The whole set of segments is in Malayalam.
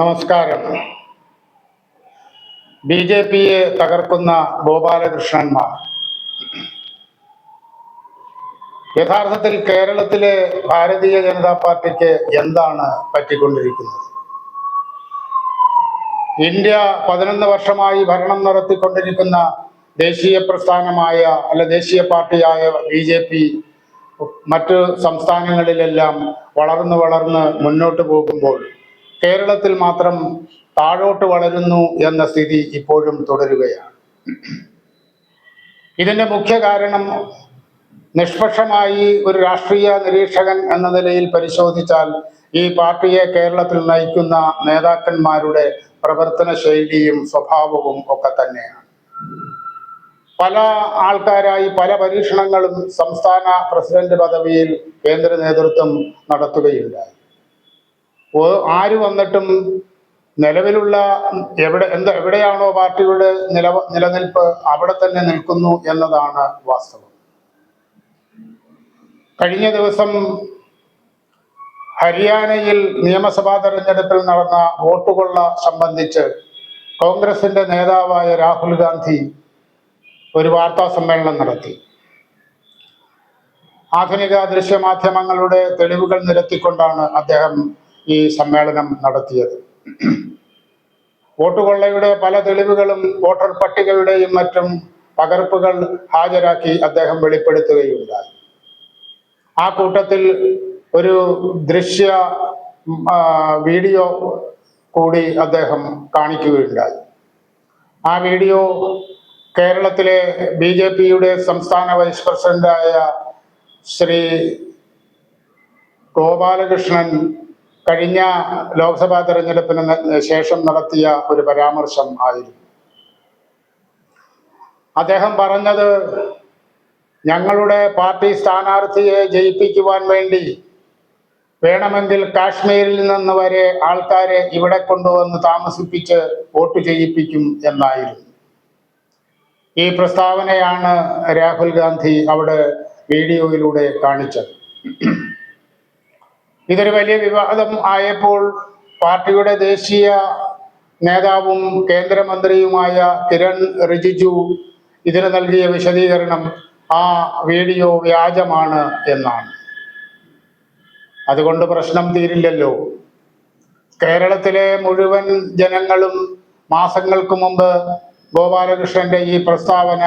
നമസ്കാരം. ബി ജെ പിയെ തകർക്കുന്ന ഗോപാലകൃഷ്ണന്മാർ. യഥാർത്ഥത്തിൽ കേരളത്തിലെ ഭാരതീയ ജനതാ പാർട്ടിക്ക് എന്താണ് പറ്റിക്കൊണ്ടിരിക്കുന്നത്? ഇന്ത്യ പതിനൊന്ന് വർഷമായി ഭരണം നടത്തിക്കൊണ്ടിരിക്കുന്ന ദേശീയ പ്രസ്ഥാനമായ അല്ല ദേശീയ പാർട്ടിയായ ബി ജെ പി മറ്റു സംസ്ഥാനങ്ങളിലെല്ലാം വളർന്ന് വളർന്ന് മുന്നോട്ട് പോകുമ്പോൾ കേരളത്തിൽ മാത്രം താഴോട്ട് വളരുന്നു എന്ന സ്ഥിതി ഇപ്പോഴും തുടരുകയാണ്. ഇതിന്റെ മുഖ്യ കാരണം നിഷ്പക്ഷമായി ഒരു രാഷ്ട്രീയ നിരീക്ഷകൻ എന്ന നിലയിൽ പരിശോധിച്ചാൽ ഈ പാർട്ടിയെ കേരളത്തിൽ നയിക്കുന്ന നേതാക്കന്മാരുടെ പ്രവർത്തന ശൈലിയും സ്വഭാവവും ഒക്കെ തന്നെയാണ്. പല ആൾക്കാരായി പല പരീക്ഷണങ്ങളും സംസ്ഥാന പ്രസിഡന്റ് പദവിയിൽ കേന്ദ്ര നേതൃത്വം നടത്തുകയുണ്ടായി. ആര് വന്നിട്ടും നിലവിലുള്ള എവിടെ എന്താ എവിടെയാണോ പാർട്ടിയുടെ നില നിലനിൽപ്പ് അവിടെ തന്നെ നിൽക്കുന്നു എന്നതാണ് വാസ്തവം. കഴിഞ്ഞ ദിവസം ഹരിയാനയിൽ നിയമസഭാ തെരഞ്ഞെടുപ്പിൽ നടന്ന വോട്ടുകൊള്ള സംബന്ധിച്ച് കോൺഗ്രസിന്റെ നേതാവായ രാഹുൽ ഗാന്ധി ഒരു വാർത്താ സമ്മേളനം നടത്തി. ആധുനിക ദൃശ്യമാധ്യമങ്ങളുടെ തെളിവുകൾ നിരത്തിക്കൊണ്ടാണ് അദ്ദേഹം ഈ സമ്മേളനം നടത്തിയത്. വോട്ടുകൊള്ളയുടെ പല തെളിവുകളും വോട്ടർ പട്ടികയുടെയും മറ്റും പകർപ്പുകൾ ഹാജരാക്കി അദ്ദേഹം വെളിപ്പെടുത്തുകയുണ്ടായി. ആ കൂട്ടത്തിൽ ഒരു ദൃശ്യ വീഡിയോ കൂടി അദ്ദേഹം കാണിക്കുകയുണ്ടായി. ആ വീഡിയോ കേരളത്തിലെ ബി ജെ പിയുടെ സംസ്ഥാന വൈസ് പ്രസിഡന്റായ ശ്രീ ഗോപാലകൃഷ്ണൻ കഴിഞ്ഞ ലോക്സഭാ തെരഞ്ഞെടുപ്പിന് ശേഷം നടത്തിയ ഒരു പരാമർശം ആയിരുന്നു. അദ്ദേഹം പറഞ്ഞത് ഞങ്ങളുടെ പാർട്ടി സ്ഥാനാർത്ഥിയെ ജയിപ്പിക്കുവാൻ വേണ്ടി വേണമെങ്കിൽ കാശ്മീരിൽ നിന്ന് വരെ ആൾക്കാരെ ഇവിടെ കൊണ്ടുവന്ന് താമസിപ്പിച്ച് വോട്ട് ചെയ്യിപ്പിക്കും എന്നായിരുന്നു. ഈ പ്രസ്താവനയാണ് രാഹുൽ ഗാന്ധി അവിടെ വീഡിയോയിലൂടെ കാണിച്ചത്. ഇതൊരു വലിയ വിവാദം ആയപ്പോൾ പാർട്ടിയുടെ ദേശീയ നേതാവും കേന്ദ്രമന്ത്രിയുമായ കിരൺ റിജിജു ഇതിന് നൽകിയ വിശദീകരണം ആ വീഡിയോ വ്യാജമാണ് എന്നാണ്. അതുകൊണ്ട് പ്രശ്നം തീരില്ലല്ലോ. കേരളത്തിലെ മുഴുവൻ ജനങ്ങളും മാസങ്ങൾക്ക് മുമ്പ് ഗോപാലകൃഷ്ണന്റെ ഈ പ്രസ്താവന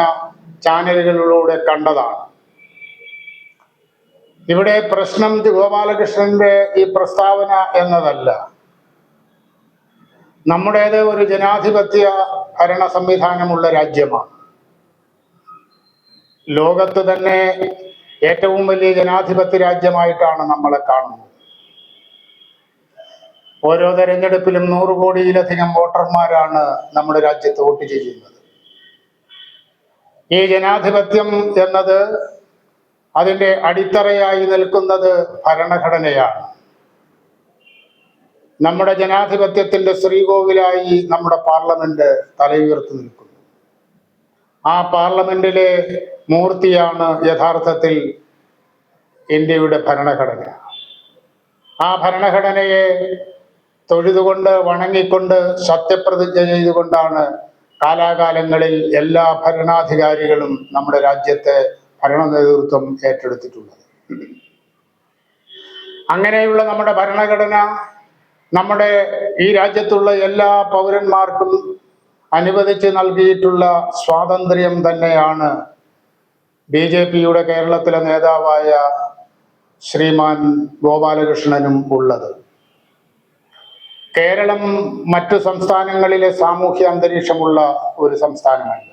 ചാനലുകളിലൂടെ കണ്ടതാണ്. ഇവിടെ പ്രശ്നം ഗോപാലകൃഷ്ണന്റെ ഈ പ്രസ്താവന എന്നതല്ല. നമ്മുടേത് ഒരു ജനാധിപത്യ ഭരണ സംവിധാനമുള്ള രാജ്യമാണ്. ലോകത്ത് തന്നെ ഏറ്റവും വലിയ ജനാധിപത്യ രാജ്യമായിട്ടാണ് നമ്മളെ കാണുന്നത്. ഓരോ തെരഞ്ഞെടുപ്പിലും നൂറ് കോടിയിലധികം വോട്ടർമാരാണ് നമ്മുടെ രാജ്യത്ത് വോട്ട് ചെയ്യുന്നത്. ഈ ജനാധിപത്യം എന്നത് അതിന്റെ അടിത്തറയായി നിൽക്കുന്നത് ഭരണഘടനയാണ്. നമ്മുടെ ജനാധിപത്യത്തിന്റെ ശ്രീകോവിലായി നമ്മുടെ പാർലമെന്റ് തലയുയർത്തി നിൽക്കുന്നു. ആ പാർലമെന്റിലെ മൂർത്തിയാണ് യഥാർത്ഥത്തിൽ ഇന്ത്യയുടെ ഭരണഘടന. ആ ഭരണഘടനയെ തൊഴുതുകൊണ്ട് വണങ്ങിക്കൊണ്ട് സത്യപ്രതിജ്ഞ ചെയ്തുകൊണ്ടാണ് കാലാകാലങ്ങളിൽ എല്ലാ ഭരണാധികാരികളും നമ്മുടെ രാജ്യത്തെ ഭരണ നേതൃത്വം ഏറ്റെടുത്തിട്ടുള്ളത്. അങ്ങനെയുള്ള നമ്മുടെ ഭരണഘടന നമ്മുടെ ഈ രാജ്യത്തുള്ള എല്ലാ പൗരന്മാർക്കും അനുവദിച്ച് നൽകിയിട്ടുള്ള സ്വാതന്ത്ര്യം തന്നെയാണ് ബി ജെ പിയുടെ കേരളത്തിലെ നേതാവായ ശ്രീമാൻ ഗോപാലകൃഷ്ണനും ഉള്ളത്. കേരളം മറ്റു സംസ്ഥാനങ്ങളിലെ സാമൂഹ്യ അന്തരീക്ഷമുള്ള ഒരു സംസ്ഥാനമല്ല.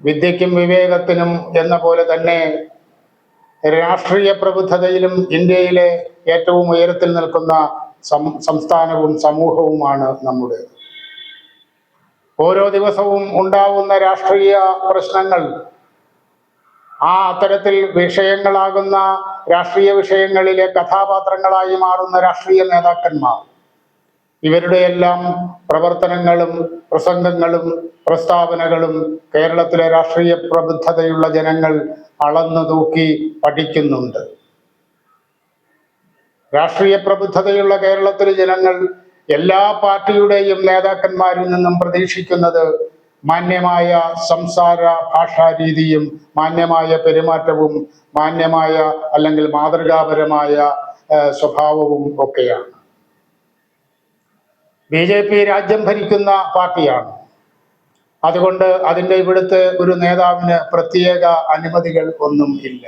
വിദ്യയ്ക്കും വിവേകത്തിനും എന്ന പോലെ തന്നെ രാഷ്ട്രീയ പ്രബുദ്ധതയിലും ഇന്ത്യയിലെ ഏറ്റവും ഉയരത്തിൽ നിൽക്കുന്ന സംസ്ഥാനവും സമൂഹവുമാണ് നമ്മുടെ. ഓരോ ദിവസവും ഉണ്ടാവുന്ന രാഷ്ട്രീയ പ്രശ്നങ്ങൾ ആ അത്തരത്തിൽ വിഷയങ്ങളാകുന്ന രാഷ്ട്രീയ വിഷയങ്ങളിലെ കഥാപാത്രങ്ങളായി മാറുന്ന രാഷ്ട്രീയ നേതാക്കന്മാർ ഇവരുടെ എല്ലാം പ്രവർത്തനങ്ങളും പ്രസംഗങ്ങളും പ്രസ്താവനകളും കേരളത്തിലെ രാഷ്ട്രീയ പ്രബുദ്ധതയുള്ള ജനങ്ങൾ അളന്നു തൂക്കി പഠിക്കുന്നുണ്ട്. രാഷ്ട്രീയ പ്രബുദ്ധതയുള്ള കേരളത്തിലെ ജനങ്ങൾ എല്ലാ പാർട്ടിയുടെയും നേതാക്കന്മാരിൽ നിന്നും പ്രതീക്ഷിക്കുന്നത് മാന്യമായ സംസാര ഭാഷാ രീതിയും മാന്യമായ പെരുമാറ്റവും മാന്യമായ അല്ലെങ്കിൽ മാതൃകാപരമായ സ്വഭാവവും ഒക്കെയാണ്. ബി ജെ പി രാജ്യം ഭരിക്കുന്ന പാർട്ടിയാണ്. അതുകൊണ്ട് അതിന്റെ ഇവിടുത്തെ ഒരു നേതാവിന് പ്രത്യേക അനുമതികൾ ഒന്നും ഇല്ല.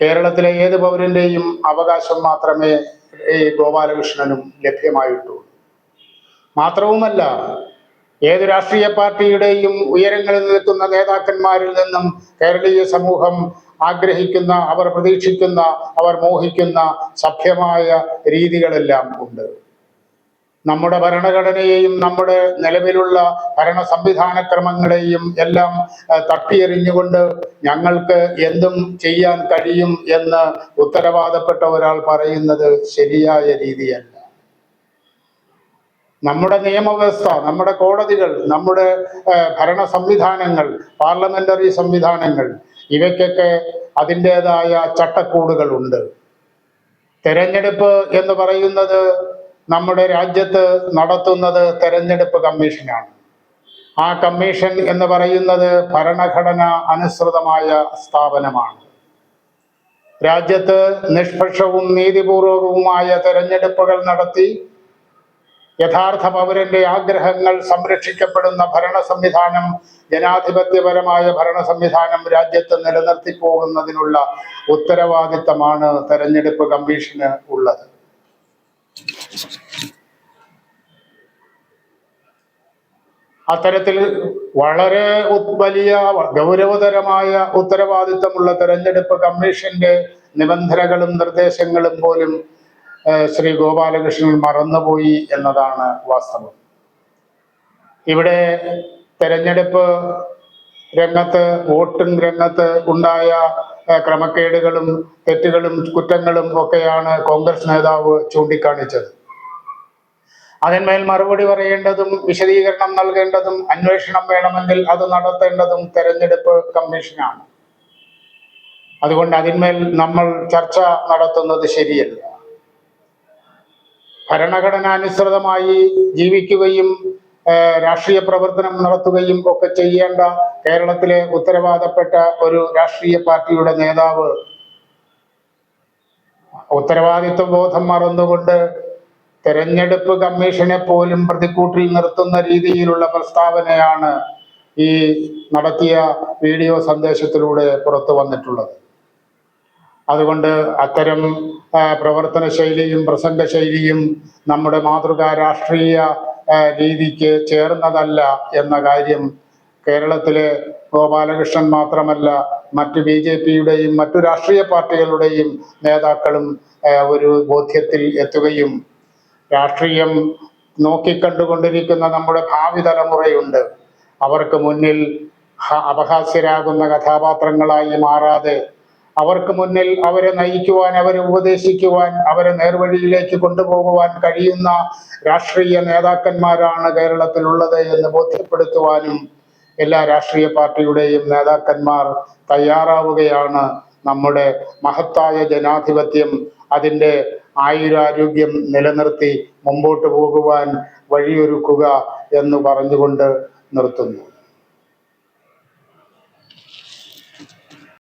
കേരളത്തിലെ ഏത് പൗരന്റെയും അവകാശം മാത്രമേ ഈ ഗോപാലകൃഷ്ണനും ലഭ്യമായിട്ടുള്ളൂ. മാത്രവുമല്ല ഏത് രാഷ്ട്രീയ പാർട്ടിയുടെയും ഉയരങ്ങളിൽ നിൽക്കുന്ന നേതാക്കന്മാരിൽ നിന്നും കേരളീയ സമൂഹം ആഗ്രഹിക്കുന്ന അവർ പ്രതീക്ഷിക്കുന്ന അവർ മോഹിക്കുന്ന സഭ്യമായ രീതികളെല്ലാം ഉണ്ട്. നമ്മുടെ ഭരണഘടനയെയും നമ്മുടെ നിലവിലുള്ള ഭരണ സംവിധാന ക്രമങ്ങളെയും എല്ലാം തട്ടിയെറിഞ്ഞുകൊണ്ട് ഞങ്ങൾക്ക് എന്തും ചെയ്യാൻ കഴിയും എന്ന് ഉത്തരവാദപ്പെട്ട ഒരാൾ പറയുന്നത് ശരിയായ രീതിയല്ല. നമ്മുടെ നിയമവ്യവസ്ഥ നമ്മുടെ കോടതികൾ നമ്മുടെ ഭരണ സംവിധാനങ്ങൾ പാർലമെന്ററി സംവിധാനങ്ങൾ ഇവയ്ക്കൊക്കെ അതിന്റെതായ ചട്ടക്കൂടുകളുണ്ട്. തെരഞ്ഞെടുപ്പ് എന്ന് പറയുന്നത് നമ്മുടെ രാജ്യത്ത് നടത്തുന്നത് തെരഞ്ഞെടുപ്പ് കമ്മീഷനാണ്. ആ കമ്മീഷൻ എന്ന് പറയുന്നത് ഭരണഘടന അനുസൃതമായ സ്ഥാപനമാണ്. രാജ്യത്ത് നിഷ്പക്ഷവും നീതിപൂർവകവുമായ തെരഞ്ഞെടുപ്പുകൾ നടത്തി യഥാർത്ഥ പൗരന്റെ ആഗ്രഹങ്ങൾ സംരക്ഷിക്കപ്പെടുന്ന ഭരണ സംവിധാനം ജനാധിപത്യപരമായ ഭരണ സംവിധാനം രാജ്യത്ത് നിലനിർത്തി പോകുന്നതിനുള്ള ഉത്തരവാദിത്തമാണ് തെരഞ്ഞെടുപ്പ് കമ്മീഷന് ഉള്ളത്. അത്തരത്തിൽ വളരെ വലിയ ഗൗരവതരമായ ഉത്തരവാദിത്തമുള്ള തെരഞ്ഞെടുപ്പ് കമ്മീഷന്റെ നിബന്ധനകളും നിർദ്ദേശങ്ങളും പോലും ശ്രീ ഗോപാലകൃഷ്ണൻ മറന്നുപോയി എന്നതാണ് വാസ്തവം. ഇവിടെ തെരഞ്ഞെടുപ്പ് രംഗത്ത് വോട്ടിംഗ് രംഗത്ത് ഉണ്ടായ ക്രമക്കേടുകളും തെറ്റുകളും കുറ്റങ്ങളും ഒക്കെയാണ് കോൺഗ്രസ് നേതാവ് ചൂണ്ടിക്കാണിച്ചത്. അതിന്മേൽ മറുപടി പറയേണ്ടതും വിശദീകരണം നൽകേണ്ടതും അന്വേഷണം വേണമെങ്കിൽ അത് നടത്തേണ്ടതും തെരഞ്ഞെടുപ്പ് കമ്മീഷനാണ്. അതുകൊണ്ട് അതിന്മേൽ നമ്മൾ ചർച്ച നടത്തുന്നത് ശരിയല്ല. ഭരണഘടനാനുസൃതമായി ജീവിക്കുകയും രാഷ്ട്രീയ പ്രവർത്തനം നടത്തുകയും ഒക്കെ ചെയ്യേണ്ട കേരളത്തിലെ ഉത്തരവാദപ്പെട്ട ഒരു രാഷ്ട്രീയ പാർട്ടിയുടെ നേതാവ് ഉത്തരവാദിത്വ ബോധം മറന്നുകൊണ്ട് തെരഞ്ഞെടുപ്പ് കമ്മീഷനെ പോലും പ്രതിക്കൂട്ടിൽ നിർത്തുന്ന രീതിയിലുള്ള പ്രസ്താവനയാണ് ഈ നടത്തിയ വീഡിയോ സന്ദേശത്തിലൂടെ പുറത്തു വന്നിട്ടുള്ളത്. അതുകൊണ്ട് അത്തരം പ്രവർത്തന ശൈലിയും പ്രസംഗ ശൈലിയും നമ്മുടെ മാതൃകാ രാഷ്ട്രീയ രീതിക്ക് ചേർന്നതല്ല എന്ന കാര്യം കേരളത്തിലെ ഗോപാലകൃഷ്ണൻ മാത്രമല്ല മറ്റു ബി ജെ പിയുടെയും മറ്റു രാഷ്ട്രീയ പാർട്ടികളുടെയും നേതാക്കളും ഒരു ബോധ്യത്തിൽ എത്തുകയും രാഷ്ട്രീയം നോക്കിക്കണ്ടുകൊണ്ടിരിക്കുന്ന നമ്മുടെ ഭാവി തലമുറയുണ്ട് അവർക്ക് മുന്നിൽ അപഹാസ്യരാകുന്ന കഥാപാത്രങ്ങളായി മാറാതെ അവർക്ക് മുന്നിൽ അവരെ നയിക്കുവാൻ അവരെ ഉപദേശിക്കുവാൻ അവരെ നേർവഴിയിലേക്ക് കൊണ്ടുപോകുവാൻ കഴിയുന്ന രാഷ്ട്രീയ നേതാക്കന്മാരാണ് കേരളത്തിലുള്ളത് എന്ന് ബോധ്യപ്പെടുത്തുവാനും എല്ലാ രാഷ്ട്രീയ പാർട്ടിയുടെയും നേതാക്കന്മാർ തയ്യാറാവുകയാണ് നമ്മുടെ മഹത്തായ ജനാധിപത്യം. അതിന്റെ ആയുരാരോഗ്യം നിലനിർത്തി മുമ്പോട്ട് പോകുവാൻ വഴിയൊരുക്കുക എന്ന് പറഞ്ഞുകൊണ്ട് നിർത്തുന്നു.